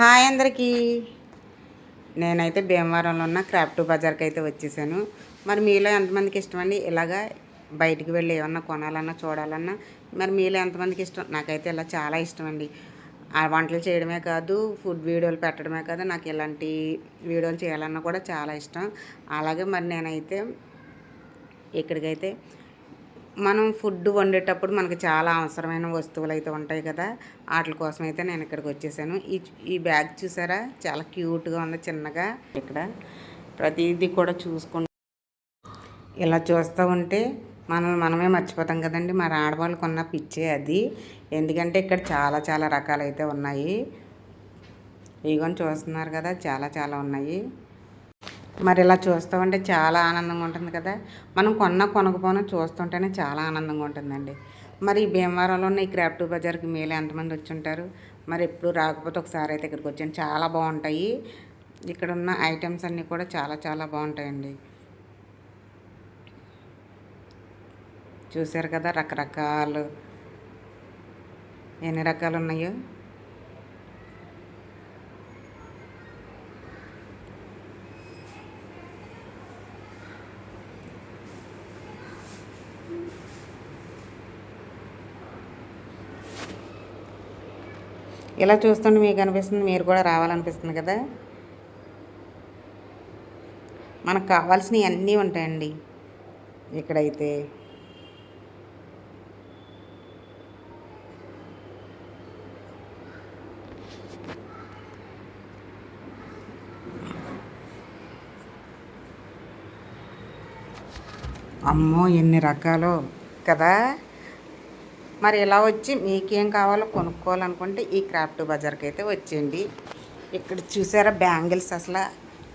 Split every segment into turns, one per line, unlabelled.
Hi అందరికీ. నేనైతే భీమవరంలో ఉన్న క్రాఫ్ట్ బజార్కి అయితే వచ్చేసాను. మరి మీలో ఎంతమందికి ఇష్టమండి? ఇలాగా బయటికి వెళ్ళి ఏమన్నా కొనాలన్నా చూడాలన్నా మరి మీలో ఎంతమందికి ఇష్టం? నాకైతే ఇలా చాలా ఇష్టం అండి ఆ వంటలు చేయడమే కాదు ఫుడ్ వీడియోలు పెట్టడమే కాదు నాకు ఇలాంటి వీడియోలు చేయాలన్నా కూడా చాలా ఇష్టం. అలాగే మరి నేనైతే ఇక్కడికైతే మనం ఫుడ్ వండేటప్పుడు మనకి చాలా అవసరమైన వస్తువులు అయితే ఉంటాయి కదా. వాటి కోసం అయితే నేను ఇక్కడికి వచ్చేసాను. ఈ ఈ బ్యాగ్ చూసారా? చాలా క్యూట్గా ఉంది చిన్నగా. ఇక్కడ ప్రతిదీ కూడా చూసుకుంటూ ఇలా చూస్తూ ఉంటే మనం మనమే మర్చిపోతాం కదండి. మరి ఆడవాళ్ళకు ఉన్న పిచ్చే అది. ఎందుకంటే ఇక్కడ చాలా చాలా రకాలు అయితే ఉన్నాయి. ఇగోని చూస్తున్నారు కదా చాలా చాలా ఉన్నాయి. మరి ఇలా చూస్తామంటే చాలా ఆనందంగా ఉంటుంది కదా. మనం కొన్న కొనకపోయినా చూస్తుంటేనే చాలా ఆనందంగా ఉంటుందండి. మరి ఈ భీమవరంలో ఉన్న ఈ క్రాఫ్ట్ బజార్కి మేలు ఎంతమంది వచ్చి ఉంటారు మరి ఎప్పుడు రాకపోతే ఒకసారి అయితే ఇక్కడికి వచ్చాను. చాలా బాగుంటాయి. ఇక్కడ ఉన్న ఐటమ్స్ అన్నీ కూడా చాలా చాలా బాగుంటాయండి. చూసారు కదా రకరకాలు. ఎన్ని రకాలు ఉన్నాయో? ఇలా చూస్తుంటే మీకు అనిపిస్తుంది మీరు కూడా రావాలనిపిస్తుంది కదా? మనకు కావాల్సినవి అన్నీ ఉంటాయండి. ఇక్కడైతే అమ్మో ఎన్ని రకాలు కదా? మరి ఇలా వచ్చి మీకేం కావాలో కొనుక్కోవాలనుకుంటే ఈ క్రాఫ్ట్ బజార్కి అయితే వచ్చేయండి. ఇక్కడ చూసారా బ్యాంగిల్స్ అసలు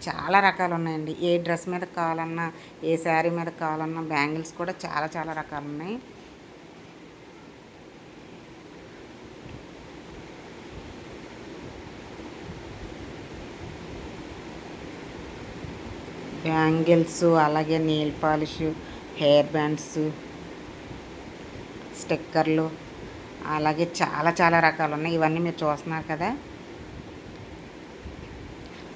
చాలా రకాలు ఉన్నాయండి ఏ డ్రెస్ మీద కావాలన్నా ఏ శారీ మీద కావాలన్నా బ్యాంగిల్స్ కూడా చాలా చాలా రకాలు ఉన్నాయి బ్యాంగిల్స్ అలాగే నెయిల్ పాలిష్ హెయిర్ బ్యాండ్స్ స్టిక్కర్లు అలాగే చాలా చాలా రకాలు ఉన్నాయి ఇవన్నీ మీరు చూస్తున్నారు కదా.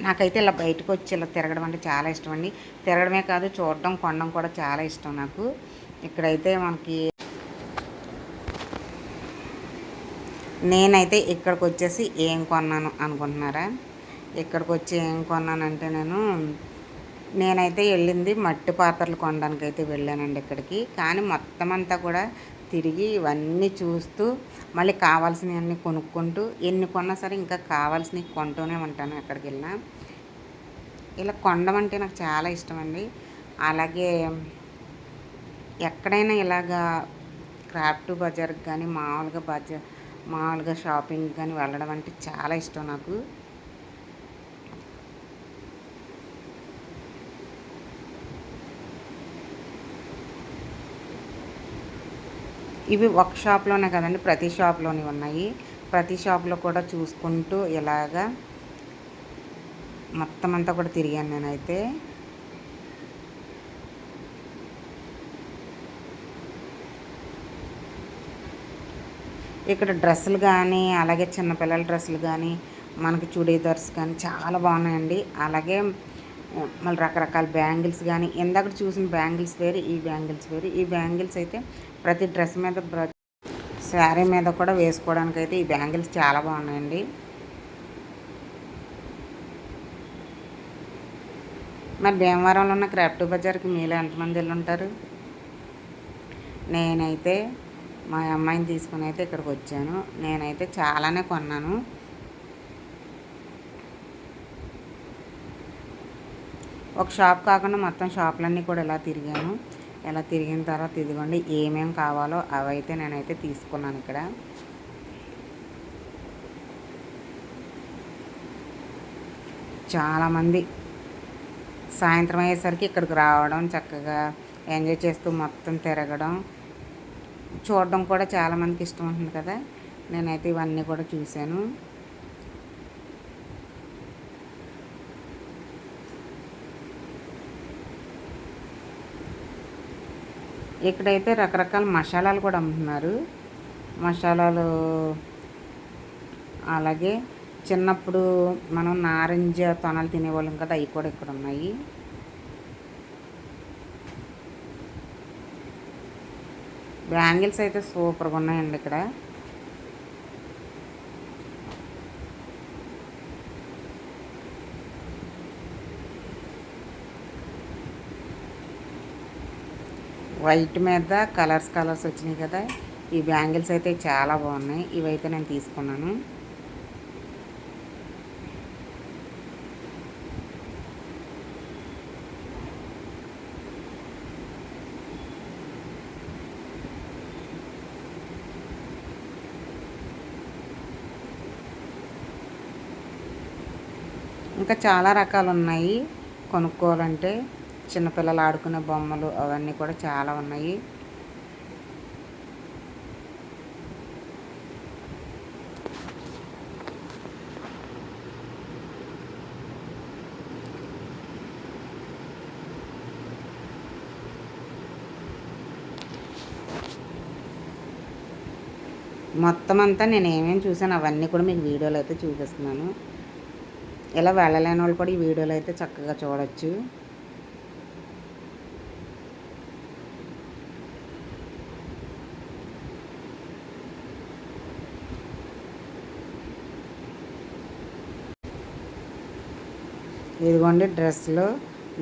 నాకైతే ఇలా బయటకు వచ్చి ఇలా తిరగడం అంటే చాలా ఇష్టం అండి. తిరగడమే కాదు చూడడం కొనడం కూడా చాలా ఇష్టం నాకు. ఇక్కడైతే మనకి నేనైతే ఇక్కడికి వచ్చేసి ఏం కొన్నాను అనుకుంటున్నారా? ఇక్కడికి వచ్చి ఏం కొన్నానంటే నేను నేనైతే వెళ్ళింది మట్టి పాత్రలు కొనడానికి అయితే వెళ్ళానండి ఇక్కడికి. కానీ మొత్తం అంతా కూడా తిరిగి ఇవన్నీ చూస్తూ మళ్ళీ కావాల్సినవన్నీ కొనుక్కుంటూ ఎన్ని కొన్నా సరే ఇంకా కావాల్సినవి కొంటూనే ఉంటాను ఎక్కడికి వెళ్ళినా. ఇలా కొనడం అంటే నాకు చాలా ఇష్టం అండి అలాగే ఎక్కడైనా ఇలాగా క్రాఫ్ట్ బజార్కి కానీ మామూలుగా బజార్ మామూలుగా షాపింగ్ కానీ వెళ్ళడం అంటే చాలా ఇష్టం నాకు. ఇవి ఒక షాప్లోనే కదండి ప్రతి షాప్లోని ఉన్నాయి. ప్రతి షాప్లో కూడా చూసుకుంటూ ఇలాగా మొత్తం అంతా కూడా తిరిగాను నేనైతే. ఇక్కడ డ్రెస్సులు కానీ అలాగే చిన్నపిల్లల డ్రెస్సులు కానీ మనకి చుడీదార్స్ కానీ చాలా బాగున్నాయండి. అలాగే మళ్ళీ రకరకాల బ్యాంగిల్స్ కానీ ఇందాక చూసిన బ్యాంగిల్స్ వేరు ఈ బ్యాంగిల్స్ వేరు. ఈ బ్యాంగిల్స్ అయితే ప్రతి డ్రెస్ మీద శారీ మీద కూడా వేసుకోవడానికి అయితే ఈ బ్యాంగిల్స్ చాలా బాగున్నాయండి. మరి భీమవరంలో ఉన్న క్రాఫ్ట్ బజార్కి మీలో ఎంతమంది వెళ్ళి ఉంటారు నేనైతే మా అమ్మాయిని తీసుకుని అయితే ఇక్కడికి వచ్చాను. నేనైతే చాలానే కొన్నాను. ఒక షాప్ కాకుండా మొత్తం షాపులన్నీ కూడా ఇలా తిరిగాను. ఇలా తిరిగిన తర్వాత ఇదిగోండి ఏమేమి కావాలో అవైతే నేనైతే తీసుకున్నాను ఇక్కడ. చాలామంది సాయంత్రం అయ్యేసరికి ఇక్కడికి రావడం చక్కగా ఎంజాయ్ చేస్తూ మొత్తం తిరగడం చూడడం కూడా చాలామందికి ఇష్టం ఉంటుంది కదా. నేనైతే ఇవన్నీ కూడా చూశాను. ఇక్కడైతే రకరకాల మసాలాలు కూడా అమ్ముతున్నారు. మసాలాలు అలాగే చిన్నప్పుడు మనం నారింజ తొనలు తినేవాళ్ళం కదా అవి కూడా ఇక్కడ ఉన్నాయి. బ్యాంగిల్స్ అయితే సూపర్గా ఉన్నాయండి ఇక్కడ. వైట్ మీద కలర్స్ కలర్స్ వచ్చినాయి కదా. ఈ బ్యాంగిల్స్ అయితే చాలా బాగున్నాయి. ఇవైతే నేను తీసుకున్నాను. ఇంకా చాలా రకాలు ఉన్నాయి కొనుక్కోవాలంటే. చిన్నపిల్లలు ఆడుకునే బొమ్మలు అవన్నీ కూడా చాలా ఉన్నాయి. మొత్తం అంతా నేను ఏమేమి చూసాను అవన్నీ కూడా మీకు వీడియోలో అయితే చూపిస్తున్నాను. ఇలా వెళ్ళలేని వాళ్ళు కూడా ఈ వీడియోలో అయితే చక్కగా చూడొచ్చు. ఇదిగోండి డ్రెస్సులు.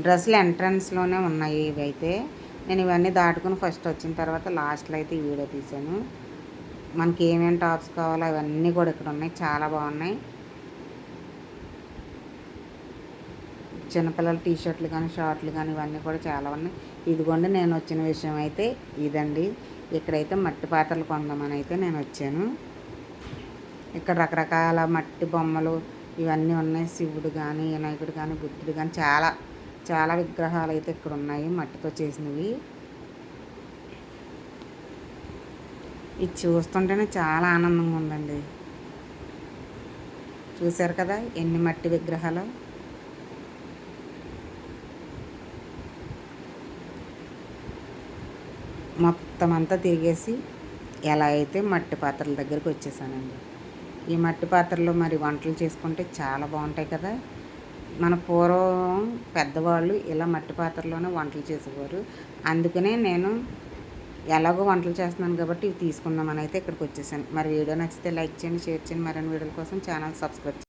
డ్రెస్సులు ఎంట్రన్స్లోనే ఉన్నాయి ఇవైతే. నేను ఇవన్నీ దాటుకుని ఫస్ట్ వచ్చిన తర్వాత లాస్ట్లో అయితే ఈ వీడియో తీశాను. మనకి ఏమేమి టాప్స్ కావాలో అవన్నీ కూడా ఇక్కడ ఉన్నాయి. చాలా బాగున్నాయి. చిన్నపిల్లల టీ షర్ట్లు కానీ షార్ట్లు కానీ ఇవన్నీ కూడా చాలా ఉన్నాయి. ఇదిగోండి నేను వచ్చిన విషయం అయితే ఇదండి. ఇక్కడైతే మట్టి పాత్రలు కొందామని అయితే నేను వచ్చాను. ఇక్కడ రకరకాల మట్టి బొమ్మలు ఇవన్నీ ఉన్నాయి. శివుడు కానీ వినాయకుడు కానీ బుద్ధుడు కానీ చాలా చాలా విగ్రహాలు అయితే ఇక్కడ ఉన్నాయి మట్టితో చేసినవి. ఇది చూస్తుంటేనే చాలా ఆనందంగా ఉందండి. చూశారు కదా ఎన్ని మట్టి విగ్రహాలు? మొత్తం అంతా తిరిగేసి ఎలా అయితే మట్టి పాత్రల దగ్గరికి వచ్చేసానండి. ఈ మట్టి పాత్రలో మరి వంటలు చేసుకుంటే చాలా బాగుంటాయి కదా. మన పూర్వం పెద్దవాళ్ళు ఇలా మట్టి పాత్రలోనే వంటలు చేసేవారు. అందుకనే నేను ఎలాగో వంటలు చేస్తున్నాను కాబట్టి ఇవి తీసుకుందామని అయితే ఇక్కడికి వచ్చేసాను. మరి వీడియో నచ్చితే లైక్ చేయండి షేర్ చేయండి. మరిన్ని వీడియోల కోసం ఛానల్ సబ్స్క్రైబ్